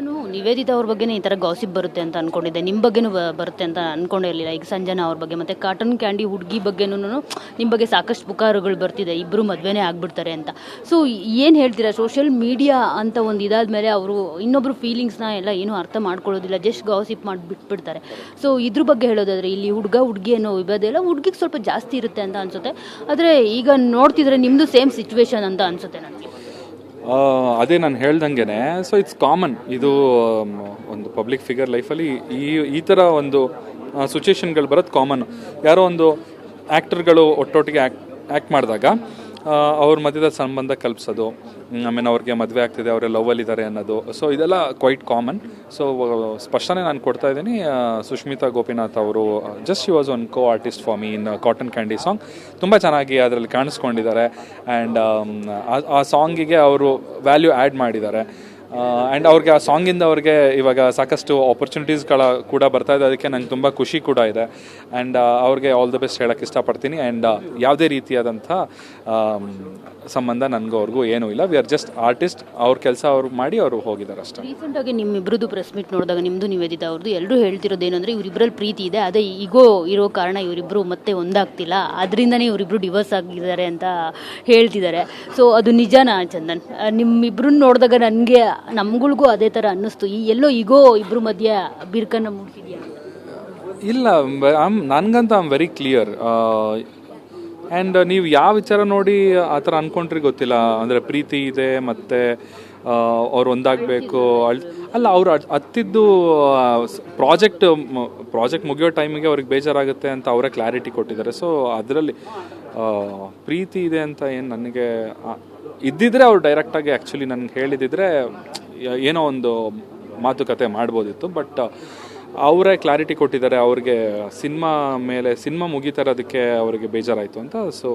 ನಾನು ನಿವೇದಿತಾ ಅವ್ರ ಬಗ್ಗೆನೇ ಈ ಥರ ಗಾಸಿಪ್ ಬರುತ್ತೆ ಅಂತ ಅನ್ಕೊಂಡಿದ್ದೆ. ನಿಮ್ಮ ಬಗ್ಗೆನೂ ಬರುತ್ತೆ ಅಂತ ಅನ್ಕೊಂಡೇ ಇರಲಿಲ್ಲ. ಈಗ ಸಂಜನಾ ಅವ್ರ ಬಗ್ಗೆ ಮತ್ತು ಕಾಟನ್ ಕ್ಯಾಂಡಿ ಹುಡುಗಿ ಬಗ್ಗೆನೂ ನಿಮ್ಮ ಬಗ್ಗೆ ಸಾಕಷ್ಟು ಪುಕಾರುಗಳು ಬರ್ತಿದೆ. ಇಬ್ಬರು ಮದುವೆನೇ ಆಗಿಬಿಡ್ತಾರೆ ಅಂತ. ಸೊ ಏನು ಹೇಳ್ತೀರಾ? ಸೋಷಿಯಲ್ ಮೀಡಿಯಾ ಅಂತ ಒಂದು ಇದಾದ ಮೇಲೆ ಅವರು ಇನ್ನೊಬ್ರು ಫೀಲಿಂಗ್ಸ್ನ ಎಲ್ಲ ಏನೂ ಅರ್ಥ ಮಾಡ್ಕೊಳ್ಳೋದಿಲ್ಲ. ಜಸ್ಟ್ ಗಾಸಿಪ್ ಮಾಡಿ ಬಿಟ್ಬಿಡ್ತಾರೆ. ಸೊ ಇದ್ರ ಬಗ್ಗೆ ಹೇಳೋದಾದರೆ ಇಲ್ಲಿ ಹುಡುಗ ಹುಡುಗಿ ಅನ್ನೋ ವಿಭೇದ ಎಲ್ಲ ಹುಡುಗಿಗೆ ಸ್ವಲ್ಪ ಜಾಸ್ತಿ ಇರುತ್ತೆ ಅಂತ ಅನ್ಸುತ್ತೆ. ಆದರೆ ಈಗ ನೋಡ್ತಿದ್ರೆ ನಿಮ್ಮದು ಸೇಮ್ ಸಿಚುವೇಶನ್ ಅಂತ ಅನ್ಸುತ್ತೆ ನನಗೆ. ಆ, ಅದೇ ನಾನು ಹೇಳ್ದಂಗೆ ಸೊ ಇಟ್ಸ್ ಕಾಮನ್ ಇದು ಒಂದು ಪಬ್ಲಿಕ್ ಫಿಗರ್ ಲೈಫಲ್ಲಿ ಈ ಈ ಥರ ಒಂದು ಸಿಚುವೇಶನ್ಗಳು ಬರೋದು ಕಾಮನ್ ಯಾರೋ ಒಂದು ಆ್ಯಕ್ಟರ್ಗಳು ಒಟ್ಟೊಟ್ಟಿಗೆ ಆ್ಯಕ್ಟ್ ಆ್ಯಕ್ಟ್ ಮಾಡಿದಾಗ ಅವ್ರ ಮಧ್ಯದ ಸಂಬಂಧ ಕಲ್ಪಿಸೋದು ಆಮೇಲೆ ಅವ್ರಿಗೆ ಮದುವೆ ಆಗ್ತಿದೆ, ಅವರೇ ಲವಲ್ಲಿದ್ದಾರೆ ಅನ್ನೋದು. ಸೊ ಇದೆಲ್ಲ ಕ್ವೈಟ್ ಕಾಮನ್ ಸೊ ಸ್ಪಷ್ಟನೆ ನಾನು ಕೊಡ್ತಾ ಇದ್ದೀನಿ ಸುಷ್ಮಿತಾ ಗೋಪಿನಾಥ್ ಅವರು just she was one co artist for me in cotton candy song ತುಂಬ ಚೆನ್ನಾಗಿ ಅದರಲ್ಲಿ ಕಾಣಿಸ್ಕೊಂಡಿದ್ದಾರೆ. ಆ್ಯಂಡ್ ಆ ಸಾಂಗಿಗೆ ಅವರು ವ್ಯಾಲ್ಯೂ ಆ್ಯಡ್ ಮಾಡಿದ್ದಾರೆ. ಆ್ಯಂಡ್ ಅವ್ರಿಗೆ ಆ ಸಾಂಗಿಂದ ಅವ್ರಿಗೆ ಇವಾಗ ಸಾಕಷ್ಟು ಆಪರ್ಚುನಿಟೀಸ್ಗಳ ಕೂಡ ಬರ್ತಾ ಇದೆ. ಅದಕ್ಕೆ ನಂಗೆ ತುಂಬ ಖುಷಿ ಕೂಡ ಇದೆ. ಆ್ಯಂಡ್ ಅವ್ರಿಗೆ ಆಲ್ ದ ಬೆಸ್ಟ್ ಹೇಳಕ್ಕೆ ಇಷ್ಟಪಡ್ತೀನಿ. ಆ್ಯಂಡ್ ಯಾವುದೇ ರೀತಿಯಾದಂಥ ಸಂಬಂಧ ನನಗೂ ಅವ್ರಿಗೂ ಏನೂ ಇಲ್ಲ. ವಿ ಆರ್ ಜಸ್ಟ್ ಆರ್ಟಿಸ್ಟ್ ಅವ್ರ ಕೆಲಸ ಅವ್ರು ಮಾಡಿ ಅವರು ಹೋಗಿದ್ದಾರೆ ಅಷ್ಟೇ. ರೀಸೆಂಟಾಗಿ ನಿಮ್ಮಿಬ್ಬರದ್ದು ಪ್ರೆಸ್ ಮೀಟ್ ನೋಡಿದಾಗ ನಿಮ್ಮದು ನಿವೇದಿತ ಅವ್ರದ್ದು ಎಲ್ಲರೂ ಹೇಳ್ತಿರೋದು ಏನಂದ್ರೆ ಇವರಿಬ್ಬರಲ್ಲಿ ಪ್ರೀತಿ ಇದೆ. ಅದೇ ಈಗೋ ಇರೋ ಕಾರಣ ಇವರಿಬ್ಬರು ಮತ್ತೆ ಒಂದಾಗ್ತಿಲ್ಲ. ಅದರಿಂದನೇ ಇವರಿಬ್ಬರು ಡಿವೋರ್ಸ್ ಆಗಿದ್ದಾರೆ ಅಂತ ಹೇಳ್ತಿದ್ದಾರೆ. ಸೊ ಅದು ನಿಜನಾ ಚಂದನ್? ನಿಮ್ಮಿಬ್ರು ನೋಡಿದಾಗ ನನಗೆ ನಮ್ಗಳಿಗೂ ಅದೇ ಥರ ಅನ್ನಿಸ್ತು. ಈ ಎಲ್ಲೋ ಈಗೋ ಇಬ್ಬರ ಮಧ್ಯೆ ಬಿರ್ಕನ್ನ ಮುಗಿಸಿದ್ಯಾ ಇಲ್ಲ ಆಮ್ ನನಗಂತ ಐಮ್ ವೆರಿ ಕ್ಲಿಯರ್ ಆ್ಯಂಡ್ ನೀವು ಯಾವ ವಿಚಾರ ನೋಡಿ ಆ ಥರ ಅನ್ಕೊಂಡ್ರಿ ಗೊತ್ತಿಲ್ಲ. ಅಂದರೆ ಪ್ರೀತಿ ಇದೆ, ಮತ್ತು ಅವ್ರು ಒಂದಾಗಬೇಕು ಅಲ್ಲ, ಅವರು ಹತ್ತಿದ್ದು ಪ್ರಾಜೆಕ್ಟ್ ಪ್ರಾಜೆಕ್ಟ್ ಮುಗಿಯೋ ಟೈಮಿಗೆ ಅವ್ರಿಗೆ ಬೇಜಾರಾಗುತ್ತೆ ಅಂತ ಅವರೇ ಕ್ಲಾರಿಟಿ ಕೊಟ್ಟಿದ್ದಾರೆ. ಸೊ ಅದರಲ್ಲಿ ಪ್ರೀತಿ ಇದೆ ಅಂತ ಏನು ನನಗೆ ಇದ್ದಿದ್ರೆ ಅವ್ರು ಡೈರೆಕ್ಟಾಗಿ ಆ್ಯಕ್ಚುಲಿ ನನಗೆ ಹೇಳಿದಿದ್ರೆ ಏನೋ ಒಂದು ಮಾತುಕತೆ ಮಾಡ್ಬೋದಿತ್ತು. ಬಟ್ ಅವರೇ ಕ್ಲಾರಿಟಿ ಕೊಟ್ಟಿದ್ದಾರೆ, ಅವ್ರಿಗೆ ಸಿನಿಮಾ ಮೇಲೆ, ಸಿನಿಮಾ ಮುಗಿತಾ ಇರೋದಕ್ಕೆ ಅವರಿಗೆ ಬೇಜಾರಾಯಿತು ಅಂತ. ಸೊ